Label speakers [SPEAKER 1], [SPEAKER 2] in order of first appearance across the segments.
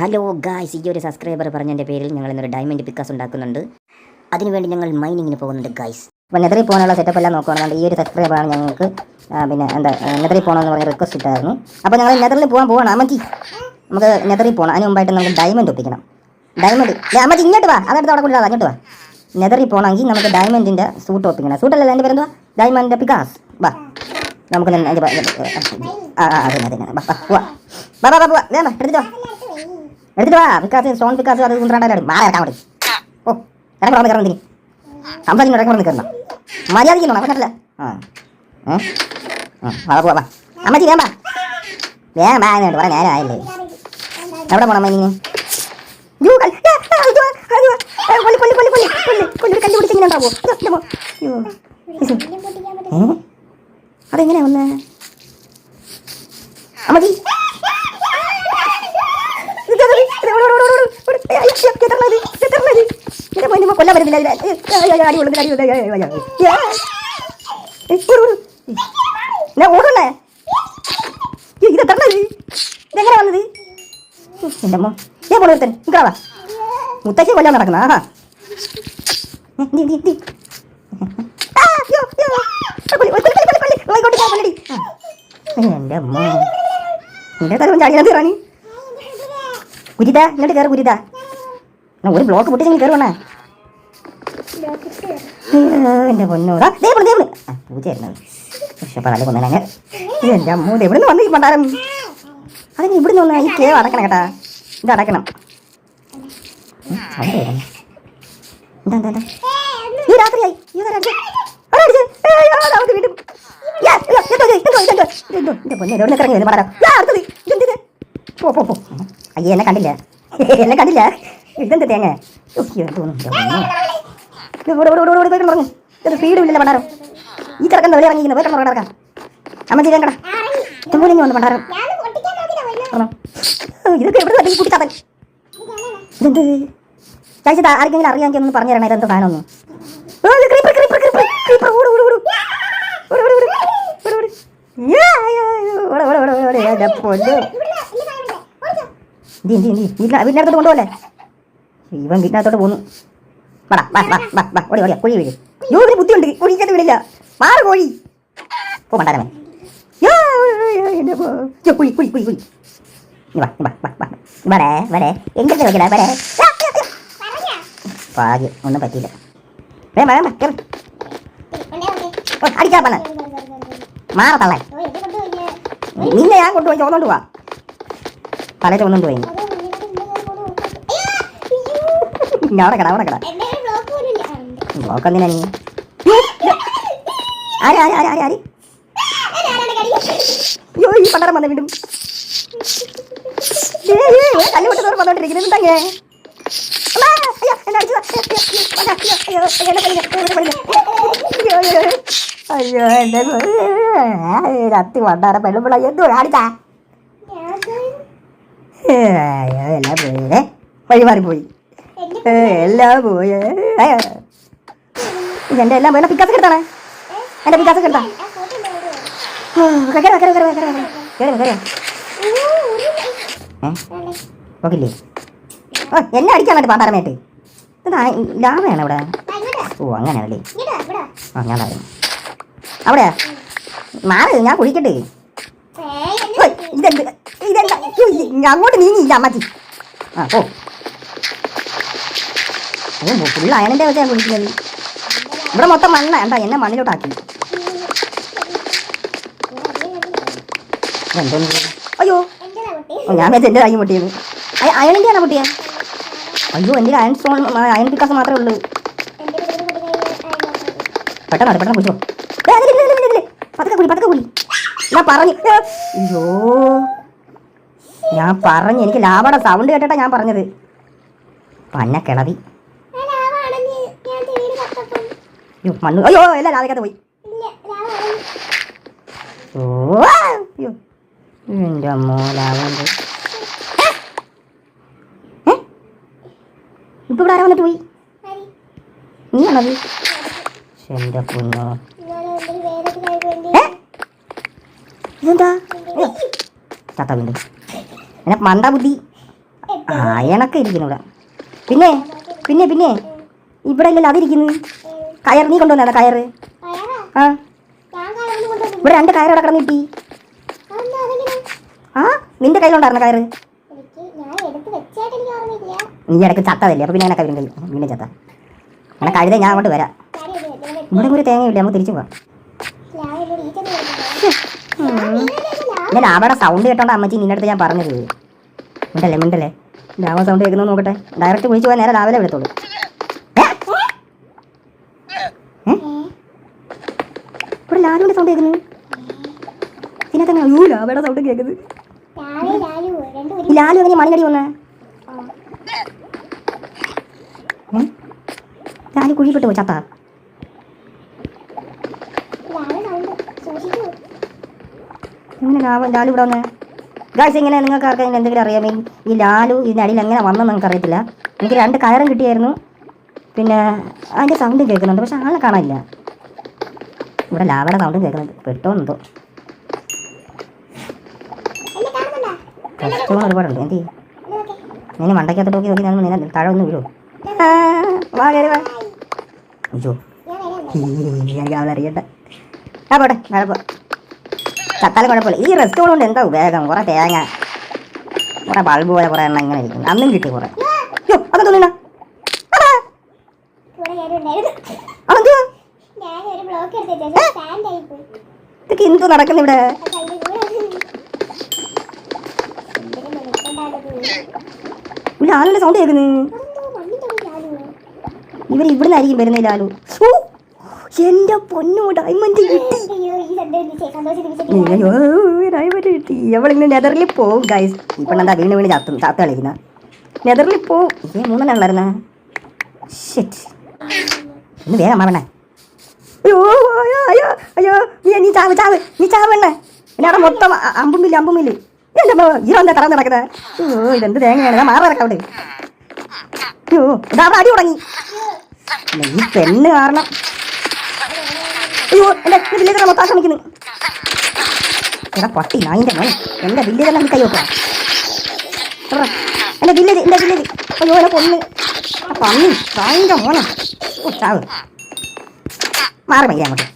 [SPEAKER 1] Hello guys ഈ ഒരു subscriber പറഞ്ഞതിന്റെ പേരിൽ ഞങ്ങൾ ഇന്നൊരു ഡയമണ്ട് പിക്കാസ് ഉണ്ടാക്കുന്നുണ്ട് അതിനുവേണ്ടി ഞങ്ങൾ മൈനിങ്ങിന് പോകുന്നുണ്ട് ഗായ്സ് അപ്പോൾ നെതറിൽ പോകാനുള്ള സെറ്റപ്പ് എല്ലാം നോക്കുകയാണ് ഈ ഒരു സബ്സ്ക്രൈബറാണ് ഞങ്ങൾക്ക് പിന്നെ എന്താ നെതറിൽ പോകണമെന്ന് പറഞ്ഞ റിക്വസ്റ്റ് ഇട്ടായിരുന്നു അപ്പോൾ ഞങ്ങൾ നെതറിൽ പോകാൻ പോകണം അമ്മയ്ക്ക് നമുക്ക് നെതറിൽ പോകണം അതിന് മുമ്പായിട്ട് നമുക്ക് ഡയമണ്ട് ഒപ്പിക്കണം ഡയമണ്ട് അമ്മച്ചി ഇങ്ങോട്ട് വാ അതടുത്ത് അവിടെ കൊണ്ടുവാ അങ്ങോട്ട് വാ നെതറിൽ പോകണമെങ്കിൽ നമുക്ക് ഡയമണ്ടിന്റെ സൂട്ട് ഒപ്പിക്കണം സൂട്ടല്ലേ എന്റെ പേരെന്തുവാ ഡയമണ്ട് പിക്കാസ് വാ നമുക്ക് അതിന് ആ അതന്നെ അതന്നെ വാ വാ വാ വാ വാ വാ എടുത്തിട്ടോ എടുത്തിട്ട് വാ. വിക്കാസ് സ്റ്റോൺ വിക്കാസ് അത് കുന്ത്രാണ്ടാലും മാറി ഇറക്കാൻ ഓ ഇറങ്ങി വന്ന് കയറുന്നതിന് സംസാരിക്കുന്നു ഇറങ്ങി വന്ന് കയറണം മര്യാദയ്ക്ക് അപ്പം പറ്റില്ല ആ. ആ പോവാ അമ്മച്ചി വേണ്ട വേഗം വാ അങ്ങോട്ട് പറയാൻ നേരം ആയില്ലേ. എവിടെ പോണം അമ്മ ഇനി യ്യോ, കൽ- ഏ, ആ, ഇത് വാ, അത് വാ. ഏ, കൊല്ലി, കൊല്ലി, കൊല്ലി, കൊല്ലി, കൊല്ലി, കൊല്ലി, ഒരു കല്ല് പിടിച്ച് ഇങ്ങനെ ഉണ്ടാവോ? ഇത് എന്റെ മോ- യ്യോ. ഏ? അതെങ്ങനെയാ വന്നേ അമ്മച്ചി ഇത് ഇത് ഇത് ഓട് ഓട് ഓട് ഓട് ഓട്. ഏയ്, അയ്യോ, എത്രണ്ണത്? എത്രണ്ണത്? എന്റെ മോനെ ഇമ്മ കൊല്ലാൻ പറ്റുന്നില്ല ഇതിനെ. ഏയ്, ഏയ്, ഏയ്, അടി കൊള്ളുന്നു, അടി കൊള്ളുന്നു, ഏയ്, ഏയ്, ഏയ്, ഏയ്. ഏയ്, ഓട്, ഓട്. ഞാൻ ഓടണേ ഇത് എത്രണ്ണത്? ഇതെങ്ങനെ വന്നത് എന്റെ അമ്മ ഏ പോണ ഒരുത്തൻ നിൽക്കണ മുത്തശ്ശി കൊല്ലാൻ നടക്കുന്ന ആഹാ ഞാൻ. എന്റെ അമ്മ നിന്റെ തലവും ചാടിയാ റാണി കുരിത ഇങ്ങോട്ട് കയറി കുരിത ഒരു ബ്ലോക്ക് പൊട്ടിച്ചെങ്കിൽ കയറി വേണേ എന്റെ പൊന്നോടാ ദേ ദേ ആ പൂജയായിരുന്നു. പക്ഷെ പല കൊന്നങ്ങ് എന്റെ അമ്മൂ ഇത് എവിടെ നിന്ന് വന്നു ഈ പണ്ടാരം അതിന് ഇവിടുന്ന് ഒന്ന് ഈ കേവ് അടക്കണം കേട്ടാ. ഇത് അടക്കണം. രാത്രിയായി. ഈ പോ പോ പോ. എന്നെ കണ്ടില്ല. എന്നെ കണ്ടില്ല. ഇതെന്ത് തേങ്ങ ഉയ്യോ, കിടന്നു സ്പീഡും ഇല്ലല്ലോ പണ്ടാരം ഈ ചെറുക്കൻ വെളി ഇറങ്ങി പോയി കിടക്കാം അമ്മ ചെയ്തേം കട. ഇങ്ങനെ വന്നു പണ്ടാരം ഇതൊക്കെ എവിടെ നിന്ന് കഴിച്ചത് ആർക്കെങ്കിലും അറിയാമെങ്കിൽ ഒന്ന് പറഞ്ഞു തരണേ. ഇതെന്ത് സാധനമൊന്നും വീട്ടിനകത്തോട്ട് കൊണ്ടുപോലെ ഇവൻ വീട്ടിനകത്തോട്ട് പോന്നു. വാടാ വാ വാ വാ വാ ഓടി ഓടിയാ കുഴി വീട് യോ ഒരു ബുദ്ധിയുണ്ട്. കുഴിക്കത്ത് വിടില്ല മാറ് കോഴി. പോ. യോ, കുഴി കുഴി കുഴി കുഴി. വാ വാ വാ വാ. വെക്കല വരേ ആ, ആ, ആ. ഭാഗ്യം ഒന്നും പറ്റിയില്ല. വേം വേം വേം അടിക്കാ പണ മാറ തള്ളേ. നിന്നെ ഞാൻ കൊണ്ടുപോയി ചോന്നോണ്ട് പോവാ. തലേ ഒന്നും പോയി. അവിടെ കട അവിടെ കട. ബ്ലോക്ക് എന്തിനാ നീ ആര് ആര് ആര് ആര് ആര്? അയ്യോ ഈ പണ്ടാരം വന്ന വീണ്ടും ഏ, ഏ, ഏ, കല്ല് പൊട്ടി തോറും വന്നോണ്ടിരിക്കുന്നത് എന്താ അയ്യോ, കൊല്ലുക. രത്തി പണ്ടാരം പെണ്ണുമ്പിള്ള. എന്തോ അയ്യോ, എല്ലാം പോയി. വഴി മാറിപ്പോയി. എല്ലാം പോയി. എന്റെ എല്ലാം വേണം. പിക്കാസ് എടുത്താണേ? എന്റെ പിക്കാസ് എടുത്താ? കയറി കയറി കയറി കയറി കയറി. കയറി നോക്കില്ലേ? ഓ എന്നെ അടിക്കാൻ വേണ്ടി പാമ്പാറമേട്ട് ഇത് ലാഭയാണ് ഇവിടെ. ഓ അങ്ങനെയാണല്ലേ. ആ ഞാൻ അറിയാം അവിടെയാ? മാറി ഞാൻ കുഴിക്കട്ടെ ഓയ്, ഇതെന്ത്? ഇതെന്താ? അങ്ങോട്ട് നീങ്ങിയില്ല അമ്മച്ചി. ആ ഓ ഫുള്ള് അയണിന്റെ വെച്ചാൽ കുഴിക്കുന്നത് ഇവിടെ മൊത്തം മണ്ണ. എന്താ എന്നെ മണ്ണിലോട്ടാക്കി? അയ്യോ. ഞാൻ വെച്ച് എന്റെ കൈ പൊട്ടിയത് അയണിന്റെ ആണോ പൊട്ടിയ അയ്യോ എന്റെ അയൺ സ്റ്റോൺ അയൺ പിക്കാസ് മാത്രമേ ഉള്ളൂ. പെട്ടെന്ന് പെട്ടെന്ന് കുടിച്ചോ ഞാൻ പറഞ്ഞു അയ്യോ. ഞാൻ പറഞ്ഞു എനിക്ക് ലാഭയുടെ സൗണ്ട് കേട്ടിട്ടാ ഞാൻ പറഞ്ഞത്. പന്ന കിളവി. അയ്യോ മണ്ണ് അയ്യോ എല്ലാം ലാഭയ്ക്കകത്ത് പോയി ഓ ആ, അയ്യോ എന്റെ അമ്മോ? ഇപ്പൊ ഇവിടെ ആരാ വന്നിട്ട് പോയി നീയാണത് എന്റെ പൊന്നോ ഏ ഇതെന്താ ചത്ത വീണ്ടും എന്നെ മണ്ട ബുദ്ധി അയണൊക്കെ ഇരിക്കുന്നു ഇവിടെ പിന്നെ പിന്നെ പിന്നെ ഇവിടെ ഇല്ലല്ലോ അതിരിക്കുന്നു കയർ നീ കൊണ്ടുവന്നതാ കയറ്? ആ. ഇവിടെ രണ്ട് കയർ കിടന്ന് കിട്ടി ആ നിന്റെ കയ്യിലുണ്ടായിരുന്ന കയറ്. നീ ഇടയ്ക്ക് ചത്തതല്ലേ അപ്പോൾ പിന്നെ കയ്യിലും കഴിയും പിന്നെ ചത്ത അങ്ങനെ കഴുത ഞാൻ അങ്ങോട്ട് വരാം ഇവിടെ ഒരു തേങ്ങയില്ല നമുക്ക് തിരിച്ചു പോവാം
[SPEAKER 2] ഞാൻ
[SPEAKER 1] അവിടെ സൗണ്ട് കേട്ടോണ്ട് അമ്മച്ചി നിന്റെ അടുത്ത് ഞാൻ പറഞ്ഞത് മിണ്ടല്ലേ മിണ്ടല്ലേ ലാവ സൗണ്ട് കേൾക്കുന്നു നോക്കട്ടെ ഡയറക്റ്റ് വിളിച്ചു പോയാൽ നേരെ രാവിലെ? ഏ? ഇവിടെ ലാലുവിന്റെ സൗണ്ട് കേൾക്കുന്നു? പിന്നെ തന്നെ അയ്യോ ലാവയുടെ സൗണ്ട് കേൾക്കുന്നത്
[SPEAKER 2] ലാലു
[SPEAKER 1] എങ്ങനെ മണിനടി വന്നേ? ലാലു കുഴിപ്പെട്ടു പോയി ചത്ത ലാവ ലാലു ഇവിടെ വന്നേ? ഗായ്സ് ഇങ്ങനെ നിങ്ങൾക്ക് ആർക്കെങ്കിലും എന്തെങ്കിലും അറിയാമെങ്കിൽ ഈ ലാലു ഇതിന്റെ അടിയിൽ എങ്ങനെ വന്നെന്ന് നിങ്ങൾക്ക് അറിയത്തില്ല എനിക്ക് രണ്ട് കയറും കിട്ടിയായിരുന്നു. പിന്നെ അതിന്റെ സൗണ്ടും കേൾക്കുന്നുണ്ട് പക്ഷെ ആളെ കാണാനില്ല. ഇവിടെ ലാവയുടെ സൗണ്ടും കേൾക്കുന്നുണ്ട്.
[SPEAKER 2] പെട്ടോന്നുണ്ടോ?
[SPEAKER 1] കസ്റ്റമർ ഒരുപാടുണ്ട്. എന്ത്
[SPEAKER 2] ഇത്
[SPEAKER 1] മണ്ടയ്ക്കകത്ത് നോക്കി നോക്കി ഞാൻ നിന്നെ താഴെ ഒന്ന് വീഴോ വാ കയറി വാ. ആ പോട്ടെ. കുഴപ്പം ചത്താലും കുഴപ്പമില്ല ഈ റെസ്റ്റ് കൊണ്ട് എന്താ ഉപയോഗം? കുറേ തേങ്ങ കുറേ ബൾബ് പോലെ കുറേ എണ്ണ ഇങ്ങനെ ഇരിക്കുന്നു. അന്നും കിട്ടി കുറേ. അയ്യോ അതെന്താ തോന്നില്ല
[SPEAKER 2] കൂടെ ഞാനും ഉണ്ടായിരുന്നു
[SPEAKER 1] അതെന്താ
[SPEAKER 2] ഞാൻ ഒരു ബ്ലോക്ക് എടുത്തിട്ട് സ്റ്റാൻഡ് ആയി പോയി
[SPEAKER 1] ഇതൊക്കെ എന്തോ നടക്കുന്നു ഇവിടെ? ലാലുടെ സൗണ്ട് കേൾക്കുന്നു? ഇവർ ഇവിടുന്ന് ആയിരിക്കും വരുന്നത് ലാലു എന്റെ പൊന്നു ഡയമണ്ട് കിട്ടി. ഡയമണ്ട് കിട്ടി. അവളിങ്ങനെ നെതറിൽ പോവും ഗൈസ് ഇപ്പൊ എന്താ വീണ് വീണ് ചാത്തും ചാത്ത കളിക്കുന്ന. നെതറിൽ പോവും. ഏ മൂന്നെണ്ണം ഉള്ളായിരുന്ന വേഗം മാറണേ. അയ്യോ അയ്യോ അയ്യോ അയ്യോ നീ നീ ചാവ് ചാവ് നീ ചാവണ്ണേ. എന്നെ അവിടെ മൊത്തം അമ്പും മില്ല് അമ്പും മില്ല്. എന്റെ ഇതെന്താ കറന്ന് നടക്കുന്നത് അയ്യോ ഇതെന്ത് തേങ്ങയാണ്? ഞാൻ മാറി നടക്കാം അവിടെ. അയ്യോ ഇതാ അവിടെ അടി തുടങ്ങി. ഈ പെണ്ണ് കാരണം. അയ്യോ എന്റെ വില്ലേജ് മൊത്തം ശ്രമിക്കുന്നു എടാ പട്ടി നായിന്റെ മോൻ എന്റെ വില്ലേജ് എല്ലാം കൈ വെക്കാം എന്റെ വില്ലേജ് എന്റെ വില്ലേജ്. അയ്യോ എന്നെ കൊന്ന്. പന്നി നായിന്റെ മോനെ. ഓ ചാവ്. മാറി ഭയങ്കര അങ്ങോട്ട്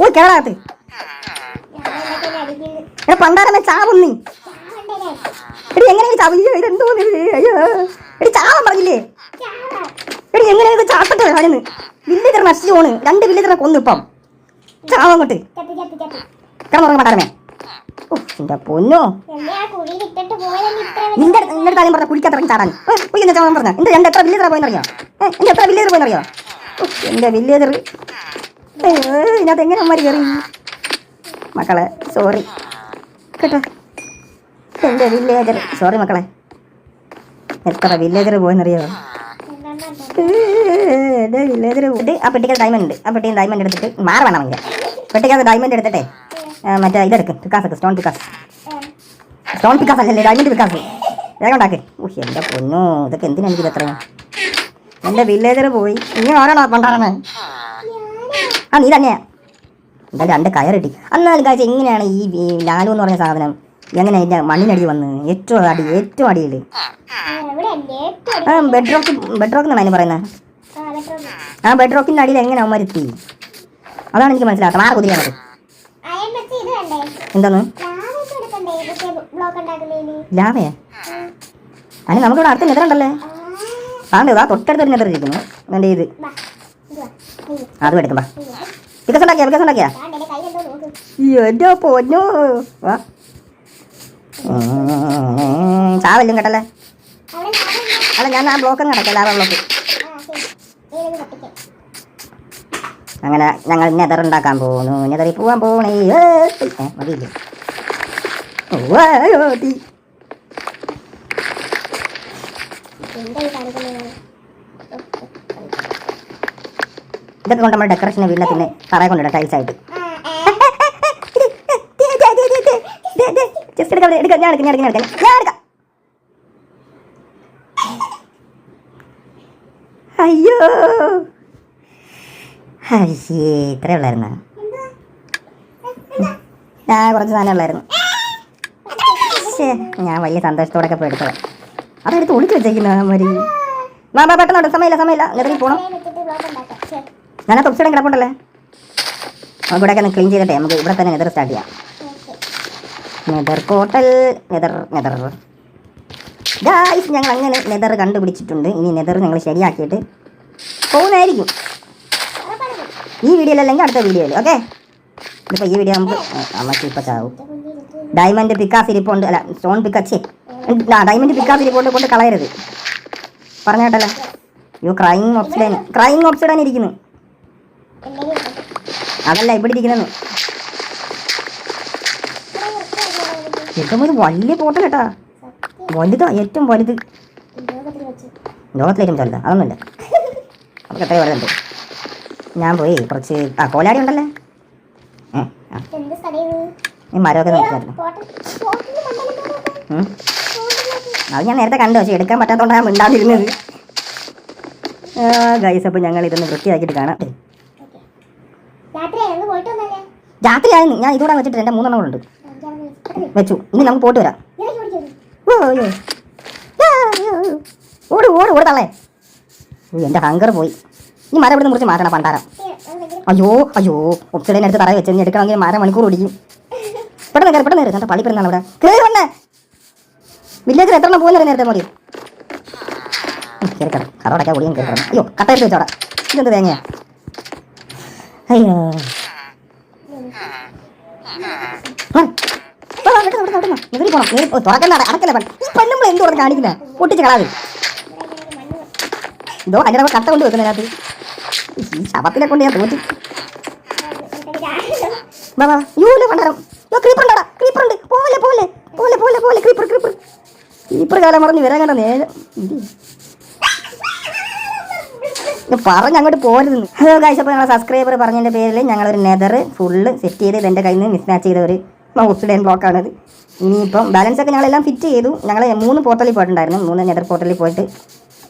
[SPEAKER 1] ഓ
[SPEAKER 2] അടിക്കുന്നു
[SPEAKER 1] എടാ പണ്ടാരമ്മ ചാവും
[SPEAKER 2] നീ
[SPEAKER 1] എടി എങ്ങനെ ചാവും അയ്യോ ഇതെന്തോ ഇത്? അയ്യോ. എടി ചാവാൻ പറഞ്ഞില്ലേ? എടി എങ്ങനെ ചാട്ടത്തെ അതിന് വില്ലേജർ നശിച്ചു പോണ്. രണ്ട് വില്ലേജറെ കൊന്നു ഇപ്പം. ചാവങ്ങോട്ട്
[SPEAKER 2] അങ്ങോട്ട്.
[SPEAKER 1] കിടന്നുറങ്ങ പണ്ടാരമേ. ഓ എന്റെ പൊന്നോ.
[SPEAKER 2] എന്നെ
[SPEAKER 1] നിന്റെ നിന്റെ കാര്യം പറഞ്ഞ കുഴിക്കത്തിറങ്ങി ചാടാൻ. എന്താ ചാടാൻ പറഞ്ഞ. എന്റെ രണ്ട് എത്ര വില്ലേജർ പോയെന്നറിയോ എന്റെ എത്ര വില്ലേജർ പോയെന്നറിയോ എന്റെ വില്ലേജർ ഇതിനകത്ത് എങ്ങനെ അമ്മമാര് കയറി മക്കളെ സോറി കേട്ടോ? എന്റെ വില്ലേജർ. സോറി മക്കളെ. എത്ര വില്ലേജർ പോയെന്നറിയോ? എന്റെ വില്ലേജർ പോയിട്ട് ആ പെട്ടിക്കകത്ത് ഡയമണ്ട് ഉണ്ട്. ആ പെട്ടിയിൽ ഡയമണ്ട് എടുത്തിട്ട് മാറി വേണം പെട്ടിക്കകത്ത് ഡയമണ്ട് എടുത്തിട്ടേ മറ്റേ ഇതെടുക്കും. പിക്കാസ് സ്റ്റോൺ പിക്കാസ് സ്റ്റോൺ പിക്കാസ് അല്ലല്ലേ ഡയമണ്ട് പിക്കാസ് വേഗം ഉണ്ടാക്ക്. എന്റെ എന്റെ പൊന്നോ ഇതൊക്കെ എന്തിനാ എനിക്കിത് എത്രയും എന്റെ വില്ലേജർ പോയി. ഇനി ഓരോ പണ്ടാറണേ ആ നീ തന്നെയാ എന്തായാലും രണ്ട് കയറിട്ടി. എന്നാലും കാഴ്ച എങ്ങനെയാണ് ഈ ലാലു എന്ന് പറഞ്ഞ സാധനം. എങ്ങനെ അതിന്റെ മണ്ണിനടി വന്ന്? ഏറ്റവും അടി ഏറ്റവും അടിയിൽ. ആ ബെഡ് റോക്ക് ബെഡ് റോക്ക് എന്നാണ് അതിന് പറയുന്നത്. ആ ബെഡ് റോക്കിന്റെ അടിയിൽ എങ്ങനെ അവന്മാർ അതാണ് എനിക്ക് മനസ്സിലാകാത്ത ആറ് കുതിരാൻ പറ്റും
[SPEAKER 2] അയൺ ഇത് കണ്ടേ
[SPEAKER 1] എന്താന്ന്
[SPEAKER 2] ലാവൊക്കെ എടുക്കണ്ടേ ഇതൊക്കെ ബ്ലോക്ക് ഉണ്ടാക്കുന്നതിന്
[SPEAKER 1] ലാവേ അതിന് നമുക്കിവിടെ അടുത്ത നെതറുണ്ടല്ലേ? ആണ്ട് ഇതാ തൊട്ടടുത്തൊരു നെതർ ഇരിക്കുന്നു എന്റെ ഇത്? അതും എടുക്കും ബാ വികസം ഉണ്ടാക്കിയാ വികസം ഉണ്ടാക്കിയാ അയ്യോ എന്റെ പൊന്നോ. വാ. ചാവല്ലും കേട്ടല്ലേ? അല്ല ഞാൻ ആ ബ്ലോക്ക് കിടക്കല്ല
[SPEAKER 2] ആ ബ്ലോക്ക്
[SPEAKER 1] അങ്ങനെ ഞങ്ങൾ നെതർ ഉണ്ടാക്കാൻ പോകുന്നു. നെതറിൽ പോവാൻ ഏ, മതിയില്ലേ? ഓ, തീ.
[SPEAKER 2] എന്താ ഈ കാണിക്കുന്നത്
[SPEAKER 1] ഇതൊക്കെ കൊണ്ട് നമ്മുടെ ഡെക്കറേഷന് പിന്നെ തറയെ കൊണ്ടിടാം ടൈൽസ് ആയിട്ട്. ജസ്റ്റ് എടുക്കാം എടുക്കാം. ഞാൻ എടുക്കാം ഞാൻ എടുക്കാം ഞാൻ എടുക്കാം. അയ്യോ. അയ്യേ ഇത്രേ ഉള്ളായിരുന്നു. ഞാൻ കുറച്ച് സാധനം ഉള്ളായിരുന്നു. ഞാൻ വലിയ സന്തോഷത്തോടെ പോയി എടുത്തത്. അതെടുത്ത് ഒളിച്ചു വെച്ചേക്കുന്നു മരി വാ വാ പെട്ടെന്ന് സമയമില്ല സമയമില്ല. എന്നിട്ട് പോകണം ഞാൻ തൊപ്സിടെ കിടപ്പുണ്ടല്ലേ? നമുക്ക് ഇവിടെയൊക്കെ ക്ലീൻ ചെയ്തിട്ടേ നമുക്ക് ഇവിടെ തന്നെ നെതർ സ്റ്റാർട്ട് ചെയ്യാം. നെതർ കോട്ടൽ നെതർ നെതർ ഗായ്സ് ഞങ്ങൾ അങ്ങനെ നെതർ കണ്ടുപിടിച്ചിട്ടുണ്ട്. ഇനി നെതർ ഞങ്ങൾ ശരിയാക്കിയിട്ട് പോകുന്നതായിരിക്കും. ഈ വീഡിയോ അല്ലെങ്കിൽ അടുത്ത വീഡിയോയിൽ ഓക്കെ ഇതിപ്പോൾ ഈ വീഡിയോ നമുക്ക് അമ്മയ്ക്ക് ഇപ്പോൾ ചാവും. ഡയമണ്ട് പിക്കാസ് ഇരിപ്പുണ്ട് അല്ല സ്റ്റോൺ പിക്കച്ചേ ഡയമണ്ട് പിക്കാസ് ഇരിപ്പുണ്ട് കൊണ്ട് കളയരുത്. പറഞ്ഞ യു ക്രൈം ഓപ്സിഡൻ ക്രൈം ഓപ്സിഡൻ ഇരിക്കുന്നു. അതല്ല ഇവിടെ ഇരിക്കുന്നു ഏറ്റവും ഇത് വലിയ പോട്ടൽ കേട്ടാ. വലുതാ ഏറ്റവും വലുത്.
[SPEAKER 2] ലോകത്തിലേക്കും ചെറുത
[SPEAKER 1] ലോകത്തിലേറ്റവും അതൊന്നുമില്ല. നമുക്ക് എത്രയോ വലുതുണ്ട്. ഞാൻ പോയി കുറച്ച് ആ കോലാടി ഉണ്ടല്ലേ? ഈ മരമൊക്കെ നോക്കിയായിരുന്നു
[SPEAKER 2] പോട്ടെ.
[SPEAKER 1] അത് ഞാൻ നേരത്തെ കണ്ടു പക്ഷേ എടുക്കാൻ പറ്റാത്തതുകൊണ്ടാണ് മിണ്ടാതിരുന്നത്. ഗൈസ് അപ്പോൾ ഞങ്ങൾ ഇതൊന്ന് വൃത്തിയാക്കിയിട്ട് കാണാം. രാത്രിയായിരുന്നു ഞാൻ ഇതുകൂടെ വെച്ചിട്ട് എന്റെ മൂന്നെണ്ണം ഉണ്ട്. വെച്ചു. ഇനി നമുക്ക് പോട്ട് വരാം. ഓട് ഓട് ഓട് തള്ളേ. ഓ, എന്റെ ഹങ്കർ പോയി. ഈ മരം ഇവിടുന്ന് മുറിച്ച് മാറ്റണം പണ്ടാരം. അയ്യോ അയ്യോ. ഒപ്സിഡേനെ അടുത്ത് തറ വെച്ച് എടുക്കണമെങ്കിൽ മര മണിക്കൂർ ഓടിക്കും പെട്ടെന്ന് കയറി പെട്ടെന്ന് കയറി. പള്ളി പെരുന്നാൾ അവിടെ. കയറി വന്നേ. വില്ലേജിൽ എത്ര എണ്ണം പോകുന്ന നേരത്തെ മതി കയറി കിടക്കും. കറോടൊക്കെ ഓടിയും കയറി അയ്യോ കട്ടയിട്ട് വെച്ചോടാ ഇതെന്ത് തേങ്ങയാ അയ്യോ ആ. ആ, പെട്ടെന്ന്, പെട്ടെന്ന്, പെട്ടെന്ന്. ഇതിൽ പോണം. ഇതിൽ- ഓ, തുറക്കണ്ട, എന്ത് പറഞ്ഞ് കാണിക്കുന്നേ? പൊട്ടിച്ച് കളാതെ. ഇതോ അതിന്റെ കട്ട കൊണ്ട് വെക്കുന്നതിനകത്ത് ഈ ശവത്തിനെ കൊണ്ട് ഞാൻ തോറ്റി. യൂല പണ്ടാരം. യോ ക്രീപ്പർ ക്രീപ്പർ ഉണ്ട്. പോലെ പോലെ. പോലെ പോലെ പോലെ ക്രീപ്പർ ക്രീപ്പർ ക്രീപ്പർ കാലം മറന്ന് വരാൻ കണ്ട നേരം. പറഞ്ഞ് അങ്ങോട്ട് പോരുന്നു ഹലോ കാഴ്ച അപ്പോൾ ഞങ്ങളെ സബ്സ്ക്രൈബർ പറഞ്ഞതിന്റെ പേരിൽ ഞങ്ങളൊരു നെതർ ഫുള്ള് സെറ്റ് ചെയ്ത് ഇതെന്റെ കയ്യിൽ നിന്ന് മിസ്മാച്ച് ചെയ്ത ഒരു ഓക്സിഡൻ ബ്ലോക്കാണത് ഇനിയിപ്പം ബാലൻസ് ഒക്കെ ഞങ്ങളെല്ലാം ഫിറ്റ് ചെയ്തു. ഞങ്ങൾ മൂന്ന് പോർട്ടലിൽ പോയിട്ടുണ്ടായിരുന്നു. മൂന്ന് നെതർ പോർട്ടലിൽ പോയിട്ട്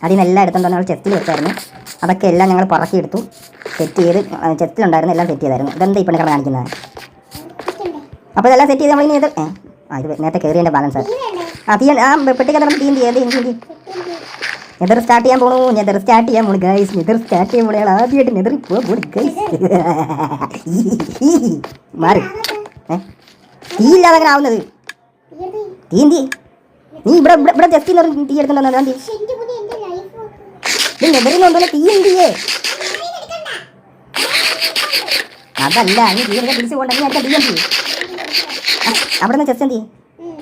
[SPEAKER 1] അതിൽ നിന്ന് എല്ലാം എടുത്തുകൊണ്ട് ഞങ്ങൾ ചെസ്റ്റിൽ വെച്ചായിരുന്നു. അതൊക്കെ എല്ലാം ഞങ്ങൾ പറക്കിയെടുത്തു സെറ്റ് ചെയ്ത് ചെസ്റ്റിലുണ്ടായിരുന്നു എല്ലാം സെറ്റ് ചെയ്തായിരുന്നു. ഇതെന്താ ഇപ്പം കിടന്ന് കാണിക്കുന്നത് അപ്പോൾ ഇതെല്ലാം സെറ്റ് ചെയ്ത് നമ്മൾ ഇനി ഇത് ആ ഇത് നേരത്തെ കയറിയതിന്റെ ബാലൻസ് ആ തീ ആ പെട്ടിക്കകത്ത് നമ്മൾ തീ എന്ത് ചെയ്ത് തീ നെതർ സ്റ്റാർട്ട് ചെയ്യാൻ പോണു നെതർ സ്റ്റാർട്ട് ചെയ്യാൻ പോണു ഗൈസ് നെതർ സ്റ്റാർട്ട് ചെയ്യാൻ പോണേ ആദ്യമായിട്ട് നെതർ പോകാൻ പോണു ഗൈസ് മാറി തീ ഇല്ലാതെ അങ്ങനെ ആവുന്നത് തീ എന്തി നീ ഇവിടെ ഇവിടെ ഇവിടെ ജസ്റ്റ് എന്ന് തീ എടുത്തിട്ടുണ്ടോ ഞാൻ നെതറിന് കൊണ്ടുവന്ന തീ എന്തിയേ അതല്ല നീ തീ എടുക്കാൻ തിരിച്ചു പോകണ്ട നീ അടുത്ത തീ എന്തി അവിടെ നിന്ന് ജസ്റ്റ് എന്തി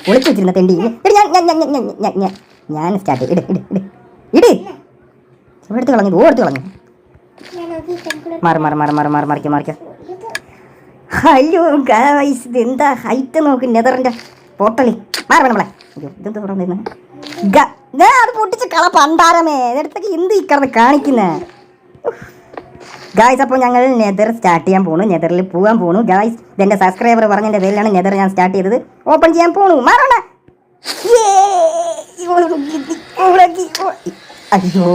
[SPEAKER 1] ഒളിച്ചു വെച്ചിരുന്ന തെണ്ടി ഞാൻ ഞാൻ ഞാൻ ഞാൻ ഞാൻ ഞാൻ സ്റ്റാർട്ട് ഇട് ഇട് ഇട് ഇട്. ഇവിടെ എടുത്ത് കളഞ്ഞു ഓ എടുത്ത് കളഞ്ഞു. മാറി മാറി മാറി മാറി മാറി മറിക്കാം മറിക്കാം. അയ്യോ ഗായ്സ് ഇത് എന്താ ഹൈറ്റ് നോക്ക് നെതറിന്റെ പോട്ടലി മാറി നമ്മളെ അയ്യോ ഇതെന്താ ഞാൻ അത് പൊട്ടിച്ച് കള പണ്ടാരമേ. ഇതെടുത്തേക്ക് എന്ത് ഈ കിടന്ന് കാണിക്കുന്നേ? ഗായ്സ് അപ്പോൾ ഞങ്ങൾ നെതർ സ്റ്റാർട്ട് ചെയ്യാൻ പോണു. നെതറിൽ പോകാൻ പോണു. ഗായ്സ് ഇതെന്റെ സബ്സ്ക്രൈബർ പറഞ്ഞതിന്റെ പേരിലാണ് നെതർ ഞാൻ സ്റ്റാർട്ട് ചെയ്തത്. ഓപ്പൺ ചെയ്യാൻ പോണു. മാറണ്ട അയ്യോ